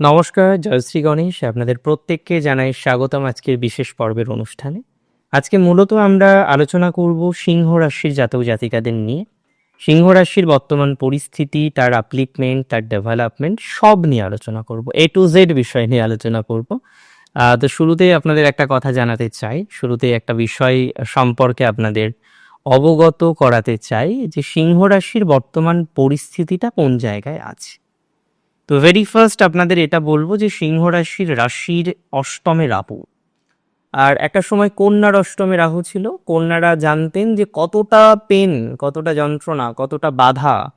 নমস্কার জয়শ্রী গণেশ। আপনাদের প্রত্যেককে জানাই স্বাগতম আজকের বিশেষ পর্বের অনুষ্ঠানে। আজকে মূলত আমরা আলোচনা করব সিংহ রাশির জাতক জাতিকাদের নিয়ে। সিংহ রাশির বর্তমান পরিস্থিতি, তার অ্যাপ্লিকমেন্ট তার ডেভেলপমেন্ট সব নিয়ে আলোচনা করব এ টু জেড বিষয় নিয়ে আলোচনা করব। তো শুরুতেই আপনাদের একটা কথা জানাতে চাই। শুরুতেই একটা বিষয় সম্পর্কে আপনাদের অবগত করাতে চাই যে সিংহ রাশির বর্তমান পরিস্থিতিটা কোন জায়গায় আছে। তো ভেরি ফার্স্ট আপনাদের এটা বলব যে সিংহ রাশির রাশির অষ্টমে রাহু। আর একটা সময় কন্যার অষ্টমে রাহু ছিল। কন্যারা জানতেন যে কতটা পেন কতটা যন্ত্রণা, কতটা বাধা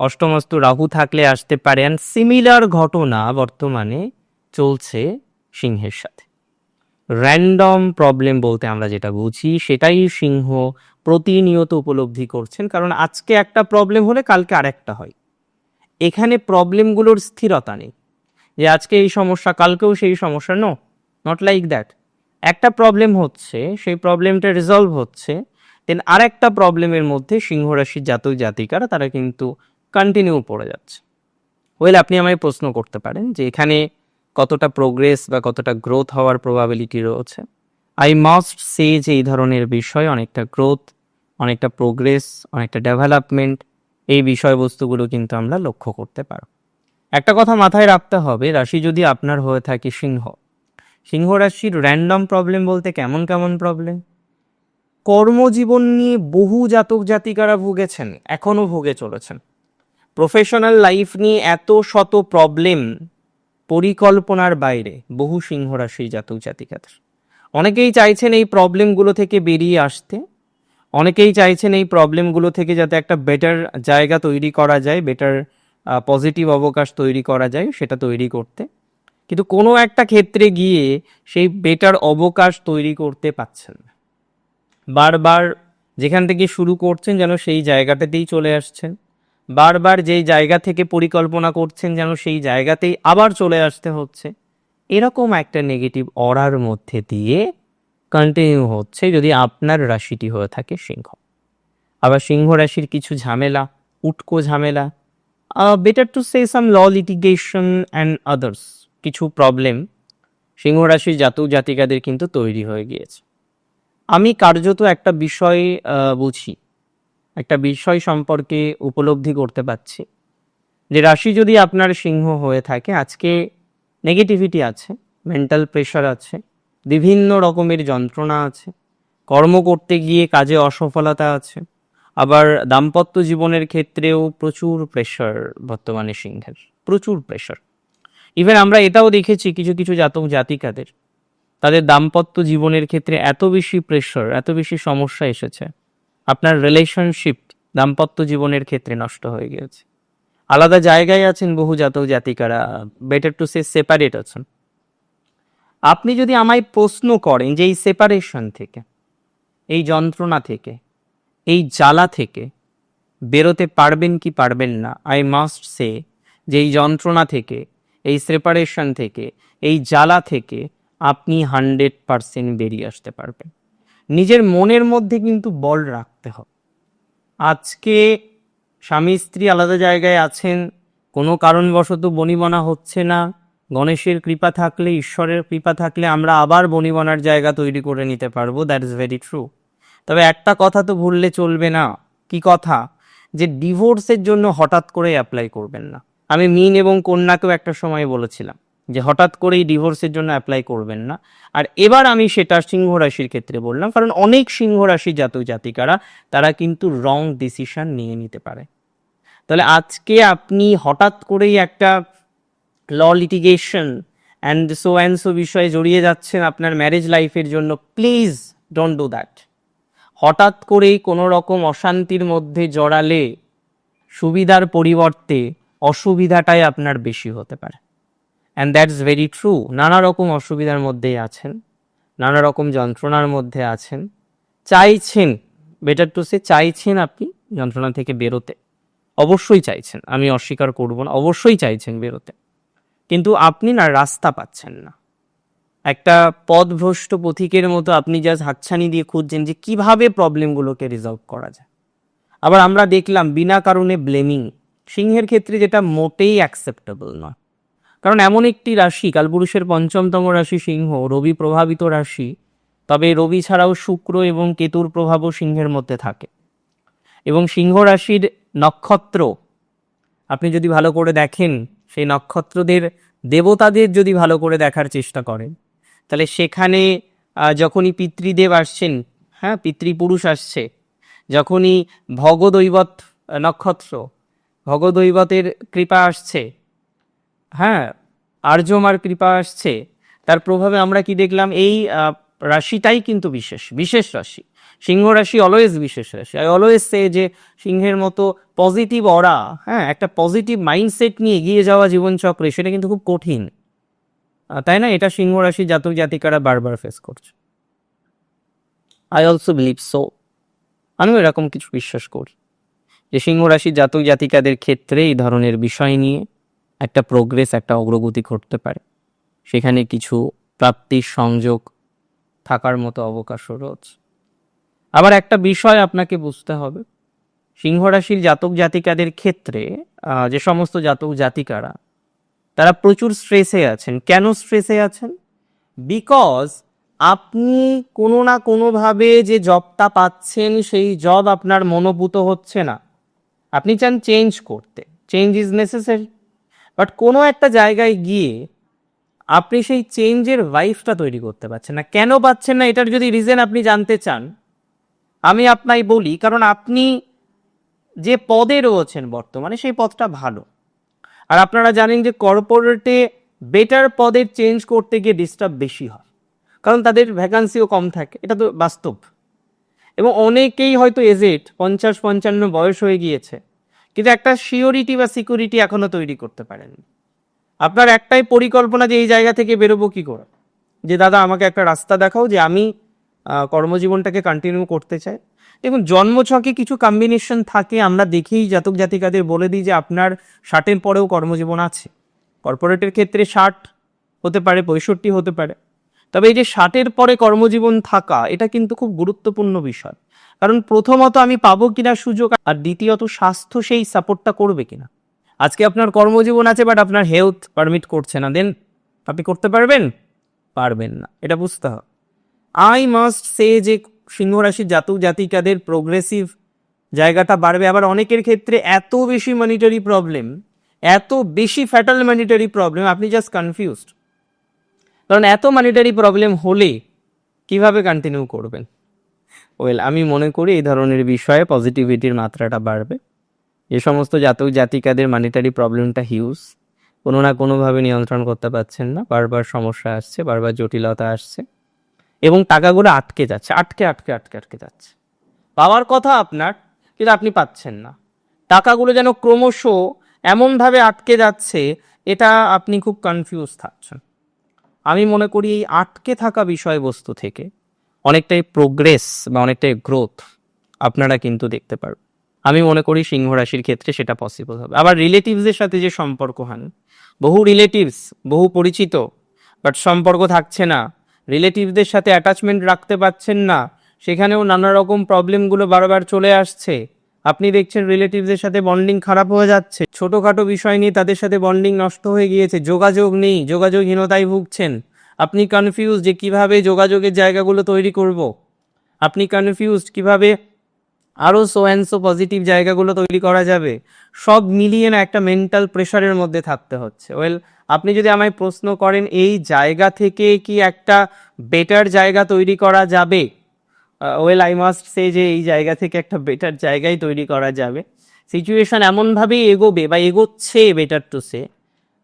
অষ্টমস্ত রাহু থাকলে আসতে পারে। অ্যান্ড সিমিলার ঘটনা বর্তমানে চলছে সিংহের সাথে। র্যান্ডম প্রবলেম বলতে আমরা যেটা বুঝি, সেটাই সিংহ প্রতিনিয়ত উপলব্ধি করছেন। কারণ আজকে একটা প্রবলেম হলে কালকে আরেকটা হয়। এখানে প্রবলেমগুলোর স্থিরতা নেই। যে আজকে এই সমস্যা, কালকেও সেই সমস্যা, নো নট লাইক দ্যাট একটা প্রবলেম হচ্ছে, সেই প্রবলেমটা রিজলভ হচ্ছে দেন আর একটা প্রবলেমের মধ্যে সিংহরাশির জাতক জাতিকারা, তারা কিন্তু কন্টিনিউ পড়ে যাচ্ছে। ওয়েল আপনি আমায় প্রশ্ন করতে পারেন যে এখানে কতটা প্রোগ্রেস বা কতটা গ্রোথ হওয়ার প্রবাবিলিটি রয়েছে? আই মাস্ট সে যে এই ধরনের বিষয় অনেকটা গ্রোথ অনেকটা প্রোগ্রেস অনেকটা ডেভেলপমেন্ট এই বিষয়বস্তুগুলো কিন্তু আমরা লক্ষ্য করতে পারো। একটা কথা মাথায় রাখতে হবে, রাশি যদি আপনার হয়ে থাকে সিংহ। সিংহ রাশির র্যান্ডম প্রবলেম বলতে কেমন কেমন প্রবলেম কর্মজীবন নিয়ে বহু জাতক জাতিকারা ভুগেছেন, এখনও ভুগে চলেছেন। প্রফেশনাল লাইফ নিয়ে এত শত প্রবলেম পরিকল্পনার বাইরে বহু সিংহ রাশির জাতক জাতিকাদের। অনেকেই চাইছেন এই প্রবলেমগুলো থেকে বেরিয়ে আসতে। অনেকেই চাইছেন এই প্রবলেমগুলো থেকে যাতে একটা বেটার জায়গা তৈরি করা যায় বেটার পজিটিভ অবকাশ তৈরি করা যায়, সেটা তৈরি করতে। কিন্তু কোনো একটা ক্ষেত্রে গিয়ে সেই বেটার অবকাশ তৈরি করতে পাচ্ছেন না। বারবার যেখান থেকে শুরু করছেন যেন সেই জায়গাটাতেই চলে আসছেন। বারবার যেই জায়গা থেকে পরিকল্পনা করছেন যেন সেই জায়গাতেই আবার চলে আসতে হচ্ছে। এরকম একটা নেগেটিভ অরার মধ্যে দিয়ে কন্টিনিউ হচ্ছে যদি আপনার রাশিটি হয়ে থাকে সিংহ। আবার সিংহ রাশির কিছু ঝামেলা, উটকো ঝামেলা better to say some law litigation and others কিছু প্রবলেম সিংহ রাশির জাতক জাতিকাদের কিন্তু তৈরি হয়ে গিয়েছে। আমি কার্যত একটা বিষয় বুঝি, একটা বিষয় সম্পর্কে উপলব্ধি করতে পারছি। যে রাশি যদি আপনার সিংহ হয়ে থাকে, আজকে নেগেটিভিটি আছে মেন্টাল প্রেশার আছে বিভিন্ন রকমের যন্ত্রণা আছে। কর্ম করতে গিয়ে কাজে অসফলতা আছে। আবার দাম্পত্য জীবনের ক্ষেত্রেও প্রচুর প্রেশার বর্তমানে সিংহের, প্রচুর প্রেশার ইভেন আমরা এটাও দেখেছি কিছু কিছু জাতক জাতিকাদের। তাদের দাম্পত্য জীবনের ক্ষেত্রে এত বেশি প্রেশার এত বেশি সমস্যা এসেছে। আপনার রিলেশনশিপ দাম্পত্য জীবনের ক্ষেত্রে নষ্ট হয়ে গিয়েছে। আলাদা জায়গায় আছেন বহু জাতক জাতিকারা বেটার টু সে সেপারেট আছেন। আপনি যদি আমায় প্রশ্ন করেন যে এই সেপারেশন থেকে, এই যন্ত্রণা থেকে, এই জ্বালা থেকে বেরোতে পারবেন কি পারবেন না আই মাস্ট সে যে এই যন্ত্রণা থেকে, এই সেপারেশন থেকে, এই জ্বালা থেকে আপনি হান্ড্রেড পারসেন্ট বেরিয়ে আসতে পারবেন। নিজের মনের মধ্যে কিন্তু বল রাখতে হবে। আজকে স্বামী স্ত্রী আলাদা জায়গায় আছেন, কোনো কারণবশত বনিবনা হচ্ছে না গণেশের কৃপা থাকলে, ঈশ্বরের কৃপা থাকলে আমরা আবার বনিবনার জায়গা তৈরি করে নিতে পারব। দ্যাট ইজ ভেরি ট্রু তবে একটা কথা তো ভুললে চলবে না। কি কথা? যে ডিভোর্সের জন্য হঠাৎ করে অ্যাপ্লাই করবেন না। আমি মিন এবং কন্যাকেও একটা সময় বলেছিলাম যে হঠাৎ করেই ডিভোর্সের জন্য অ্যাপ্লাই করবেন না। আর এবার আমি সেটা সিংহ রাশির ক্ষেত্রে বললাম, কারণ অনেক সিংহ রাশি জাতক জাতিকারা, তারা কিন্তু রং ডিসিশন নিয়ে নিতে পারে। তাহলে আজকে আপনি হঠাৎ করেই একটা law litigation and so and so বিষয়ে জড়িয়ে যাচ্ছেন আপনার ম্যারেজ লাইফের জন্য। Please don't do that. হঠাৎ করেই কোনো রকম অশান্তির মধ্যে জড়ালে সুবিধার পরিবর্তে অসুবিধাটাই আপনার বেশি হতে পারে। And that's very true. নানা রকম অসুবিধার মধ্যেই আছেন, নানা রকম যন্ত্রণার মধ্যে আছেন। চাইছেন বেটার টু সে চাইছেন আপনি যন্ত্রণা থেকে বেরোতে। অবশ্যই চাইছেন, আমি অস্বীকার করব না, অবশ্যই চাইছেন বেরোতে। কিন্তু আপনি না রাস্তা পাচ্ছেন না। একটা পদভ্রষ্ট পথিকের মতো আপনি জাস্ট হাতছানি দিয়ে খুঁজছেন যে কীভাবে প্রবলেমগুলোকে রিজলভ করা যায়। আবার আমরা দেখলাম বিনা কারণে ব্লেমিং সিংহের ক্ষেত্রে যেটা মোটেই অ্যাকসেপ্টেবল নয়। কারণ এমন একটি রাশি, কালপুরুষের পঞ্চমতম রাশি সিংহ, রবি প্রভাবিত রাশি, তবে রবি ছাড়াও শুক্র এবং কেতুর প্রভাবও সিংহের মধ্যে থাকে। এবং সিংহ রাশির নক্ষত্র, আপনি যদি ভালো করে দেখেন সেই নক্ষত্রদের দেবতাদের যদি ভালো করে দেখার চেষ্টা করেন, তাহলে সেখানে যখনই পিতৃদেব আসছেন হ্যাঁ পিতৃপুরুষ আসছে, যখনই ভগদৈবত নক্ষত্র, ভগদৈবতের কৃপা আসছে হ্যাঁ আর্যমার কৃপা আসছে, তার প্রভাবে আমরা কি দেখলাম? এই রাশিটাই কিন্তু বিশেষ বিশেষ রাশি। সিংহ রাশি অলওয়েজ বিশেষ রাশি। আই অলওয়েজ সে যে সিংহের মতো পজিটিভ অরা হ্যাঁ একটা পজিটিভ মাইন্ডসেট নিয়ে এগিয়ে যাওয়া জীবনচক্রে, সেটা কিন্তু খুব কঠিন। তাই না? এটা সিংহ রাশি জাতক জাতিকারা বারবার ফেস করছে। আই অলসো বিলিভ সো আমিও এরকম কিছু বিশ্বাস করি যে সিংহ রাশি জাতক জাতিকাদের ক্ষেত্রে এই ধরনের বিষয় নিয়ে একটা প্রোগ্রেস একটা অগ্রগতি ঘটতে পারে। সেখানে কিছু প্রাপ্তির সংযোগ থাকার মতো অবকাশও রয়েছে। আবার একটা বিষয় আপনাকে বুঝতে হবে। সিংহ রাশির জাতক জাতিকাদের ক্ষেত্রে যে সমস্ত জাতক জাতিকারা, তারা প্রচুর স্ট্রেসে আছেন। কেন স্ট্রেসে আছেন? বিকজ আপনি কোনো না কোনোভাবে যে জবটা পাচ্ছেন, সেই জব আপনার মনোভূত হচ্ছে না। আপনি চান চেঞ্জ করতে। চেঞ্জ ইজ নেসেসারি বাট কোনো একটা জায়গায় গিয়ে আপনি সেই চেঞ্জের ওয়াইফটা তৈরি করতে পারছেন না। কেন পাচ্ছেন না? এটার যদি রিজন আপনি জানতে চান আমি আপনাই বলি, কারণ আপনি যে পদে রয়েছেন বর্তমানে, সেই পদটা ভালো। আর আপনারা জানেন যে কর্পোরেটে বেটার পদের চেঞ্জ করতে গিয়ে ডিস্টার্ব বেশি হয়। কারণ তাদের ভ্যাকান্সিও কম থাকে, এটা তো বাস্তব। এবং অনেকেই হয়তো এজেড পঞ্চাশ, পঞ্চান্ন বয়স হয়ে গিয়েছে, কিন্তু একটা সিওরিটি বা সিকিউরিটি এখনও তৈরি করতে পারেননি। আপনার একটাই পরিকল্পনা যে এই জায়গা থেকে বেরোবো কি করে? যে, দাদা, আমাকে একটা রাস্তা দেখাও যে আমি কর্মজীবনটাকে কন্টিনিউ করতে চাই দেখুন, জন্মছকে কিছু কম্বিনেশন থাকে, আমরা দেখেই জাতক জাতিকাদের বলে দিই যে আপনার ষাটের পরেও কর্মজীবন আছে। কর্পোরেটের ক্ষেত্রে ষাট হতে পারে, পঁয়ষট্টি হতে পারে। তবে এই যে ষাটের পরে কর্মজীবন থাকা, এটা কিন্তু খুব গুরুত্বপূর্ণ বিষয়। কারণ প্রথমত আমি পাবো কিনা সুযোগ, আর দ্বিতীয়ত স্বাস্থ্য সেই সাপোর্টটা করবে কিনা। আজকে আপনার কর্মজীবন আছে বাট আপনার হেলথ পারমিট করছে না। দেন আপনি করতে পারবেন? পারবেন না। এটা বুঝতে হবে। আই মাস্ট সে যে সিংহ রাশির জাতক জাতিকাদের প্রোগ্রেসিভ জায়গাটা বাড়বে। আবার অনেকের ক্ষেত্রে এত বেশি মনিটারি প্রবলেম এত বেশি ফ্যাটাল মনিটারি প্রবলেম আপনি জাস্ট কনফিউজড কারণ এত মনিটারি প্রবলেম হলে কীভাবে কন্টিনিউ করবেন? ওয়েল আমি মনে করি এই ধরনের বিষয়ে পজিটিভিটির মাত্রাটা বাড়বে। যে সমস্ত জাতক জাতিকাদের মানিটারি প্রবলেমটা হিউজ কোনো না কোনোভাবে নিয়ন্ত্রণ করতে পারছেন না। বারবার সমস্যা আসছে, বারবার জটিলতা আসছে। এবং টাকাগুলো আটকে যাচ্ছে, আটকে আটকে আটকে আটকে যাচ্ছে। পাওয়ার কথা আপনার, কিন্তু আপনি পাচ্ছেন না। টাকাগুলো যেন ক্রমশ এমনভাবে আটকে যাচ্ছে, এটা আপনি খুব কনফিউজ থাকছেন। আমি মনে করি এই আটকে থাকা বিষয়বস্তু থেকে অনেকটাই প্রোগ্রেস বা অনেকটাই গ্রোথ আপনারা কিন্তু দেখতে পারবেন। আমি মনে করি সিংহ রাশির ক্ষেত্রে সেটা পসিবল হবে। আবার রিলেটিভসদের সাথে যে সম্পর্ক, হান, বহু রিলেটিভস বহু পরিচিত বাট সম্পর্ক থাকছে না রিলেটিভদের সাথে অ্যাটাচমেন্ট রাখতে পারছেন না। সেখানেও নানা রকম প্রবলেমগুলো বারবার চলে আসছে। আপনি দেখছেন রিলেটিভদের সাথে বন্ডিং খারাপ হয়ে যাচ্ছে। ছোটোখাটো বিষয় নিয়ে তাদের সাথে বন্ডিং নষ্ট হয়ে গিয়েছে। যোগাযোগ নেই, যোগাযোগহীনতায় ভুগছেন। আপনি কনফিউজ যে কীভাবে যোগাযোগের জায়গাগুলো তৈরি করব? আপনি কনফিউজ কীভাবে আরও সো অ্যান্ড সো পজিটিভ জায়গাগুলো তৈরি করা যাবে। সব মিলিয়ে না একটা মেন্টাল প্রেশারের মধ্যে থাকতে হচ্ছে। ওয়েল আপনি যদি আমায় প্রশ্ন করেন, এই জায়গা থেকে কি একটা বেটার জায়গা তৈরি করা যাবে? ওয়েল আই মাস্ট সে যে এই জায়গা থেকে একটা বেটার জায়গায় তৈরি করা যাবে। সিচুয়েশন এমনভাবেই এগোবে বা এগোচ্ছে বেটার টু সে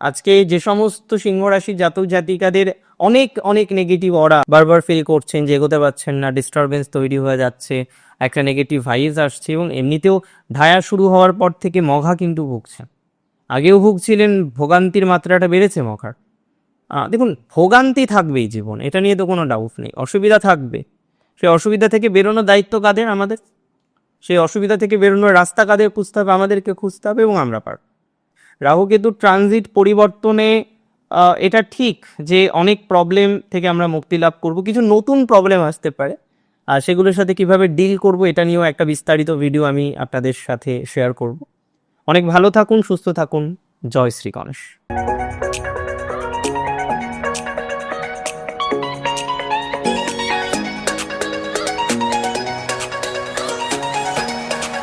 আজকে যে সমস্ত সিংহ রাশি জাতক জাতিকাদের অনেক অনেক নেগেটিভ অরা বারবার ফিল করছেন যে এগোতে পারছেন না ডিস্টারবেন্স তৈরি হয়ে যাচ্ছে, একটা নেগেটিভ ভাইস আসছে এবং এমনিতেও ঢায়া শুরু হওয়ার পর থেকে মঘা কিন্তু ভুগছেন। আগেও ভুগছিলেন, ভোগান্তির মাত্রাটা বেড়েছে মঘার। দেখুন, ভোগান্তি থাকবেই জীবন, এটা নিয়ে তো কোনো ডাউট নেই, অসুবিধা থাকবে। সেই অসুবিধা থেকে বেরোনোর দায়িত্ব কাদের আমাদের? সেই অসুবিধা থেকে বেরোনোর রাস্তা কাদের খুঁজতে হবে? আমাদেরকে খুঁজতে হবে এবং আমরা পারব। রাহু কেতু ট্রানজিট পরিবর্তনে এটা ঠিক যে অনেক প্রবলেম থেকে আমরা মুক্তি লাভ করব। কিছু নতুন প্রবলেম আসতে পারে। আর সেগুলোর সাথে কীভাবে ডিল করব এটা নিয়েও একটা বিস্তারিত ভিডিও আমি আপনাদের সাথে শেয়ার করব। অনেক ভালো থাকুন, সুস্থ থাকুন। জয় শ্রী গণেশ।